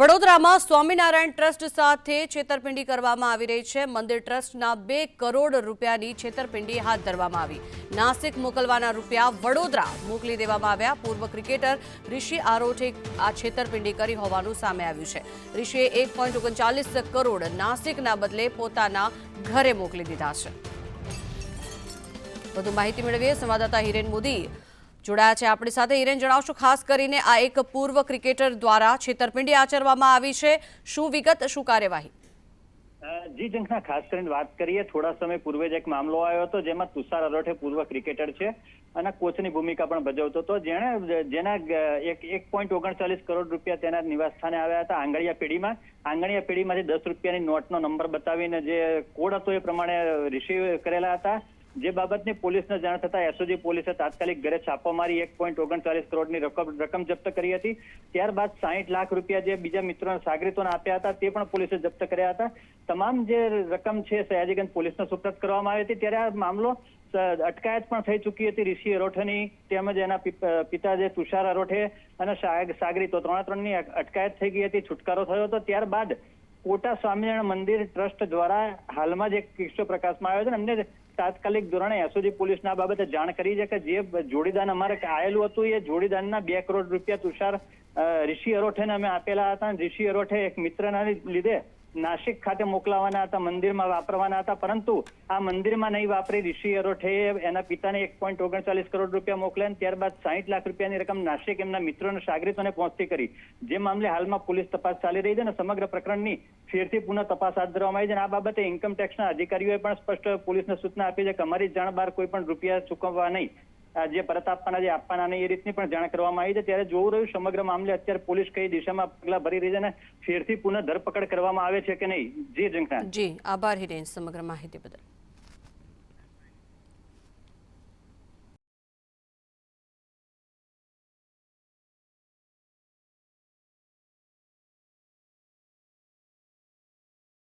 વડોદરામાં સ્વામિનારાયણ ટ્રસ્ટ સાથે છેતરપિંડી કરવામાં આવી રહી છે. મંદિર ટ્રસ્ટના બે કરોડ રૂપિયાની છેતરપિંડી હાથ ધરવામાં આવી. નાસિક મોકલવાના રૂપિયા વડોદરા મોકલી દેવામાં આવ્યા. પૂર્વ ક્રિકેટર ઋષિ આરોઠે આ છેતરપિંડી કરી હોવાનું સામે આવ્યું છે. ઋષિએ એક કરોડ નાસિકના બદલે પોતાના ઘરે મોકલી દીધા છે. વધુ માહિતી મેળવીએ સંવાદદાતા હિરેન મોદી. જોડાયા છે આપણી સાથે. હિરેન, જણાવશો, ખાસ કરીને આ એક પૂર્વ ક્રિકેટર દ્વારા છેતરપિંડી આચરવામાં આવી છે. શું વિગત, શું કાર્યવાહી? જી જંખના ખાસ કરીને વાત કરીએ. થોડા સમય પૂર્વે જ એક મામલો આવ્યો હતો, જેમાં તુષાર અરોઠે પૂર્વ ક્રિકેટર છે અને કોચની ભૂમિકા પણ ભજવતો હતો. જેણે, જેના એક એક પોઈન્ટ ઓગણચાલીસ કરોડ રૂપિયા તેના નિવાસ સ્થાને આવ્યા હતા, આંગળીયા પેઢીમાં. આંગણીયા પેઢીમાંથી દસ રૂપિયાની નોટનો નંબર બતાવીને જે કોડ હતો એ પ્રમાણે રિસીવ કરેલા હતા. જે બાબતની પોલીસને જાણ થતા એસઓજી પોલીસે તાત્કાલિક ઘરે છાપો મારી એક પોઈન્ટ ઓગણચાલીસ કરોડની રકમ જપ્ત કરી હતી. ત્યારબાદ સાહીઠ લાખ રૂપિયા જે બીજા મિત્રો સાગરીતોને આપ્યા હતા, તે પણ પોલીસે જપ્ત કર્યા હતા. તમામ જે રકમ છે, સયાજીગંજ પોલીસને સુપ્રત કરવામાં આવી હતી. ત્યારે આ મામલો અટકાયત પણ થઈ ચૂકી હતી. ઋષિ અરોઠની તેમજ એના પિતા જે તુષાર અરોઠે અને સાગ- સાગરીતો ત્રણ ત્રણની અટકાયત થઈ ગઈ હતી, છુટકારો થયો હતો. ત્યારબાદ કોટા સ્વામિનારાયણ મંદિર ટ્રસ્ટ દ્વારા હાલમાં જે કિસ્સો પ્રકાશમાં આવ્યો છે. ને અમને તાત્કાલિક ધોરણે એસઓજી પોલીસને બાબતે જાણ કરી છે કે જે જોડીદાન અમારે આવેલું હતું એ જોડીદાનના બે કરોડ રૂપિયા તુષાર ઋષિ અરોઠેને અમે આપેલા હતા. ઋષિ અરોઠે એક મિત્રના લીધે નાસિક ખાતે મોકલાવાના હતા, મંદિરમાં વાપરવાના હતા, પરંતુ આ મંદિરમાં નહીં વાપરી, ઋષિ અરોઠે એના પિતાને એક પોઈન્ટ ઓગણચાલીસ કરોડ રૂપિયા મોકલ્યા ત્યારબાદ સાહીઠ લાખ રૂપિયાની રકમ નાસિક એમના મિત્રો અને સાગરીતોને પહોંચતી કરી. જે મામલે હાલમાં પોલીસ તપાસ ચાલી રહી છે અને સમગ્ર પ્રકરણની ફેરથી પુનઃ તપાસ હાથ ધરવામાં આવી છે અને આ બાબતે ઇન્કમ ટેક્સના અધિકારીઓએ પણ સ્પષ્ટ પોલીસને સૂચના આપી છે કે અમારી જાણ બહાર કોઈ પણ રૂપિયા ચૂકવવા નહીં. જે પરત આપવાના, જે આપવાના નહીં એ રીતની પણ જાણ કરવામાં આવી છે. ત્યારે જોવું રહ્યું, સમગ્ર મામલે અત્યારે પોલીસ કઈ દિશામાં પગલા ભરી રહી છે અને ફેરથી પુનઃ ધરપકડ કરવામાં આવે છે કે નહીં? જી જંખના જી, આભાર હિરેન સમગ્ર માહિતી બદલ.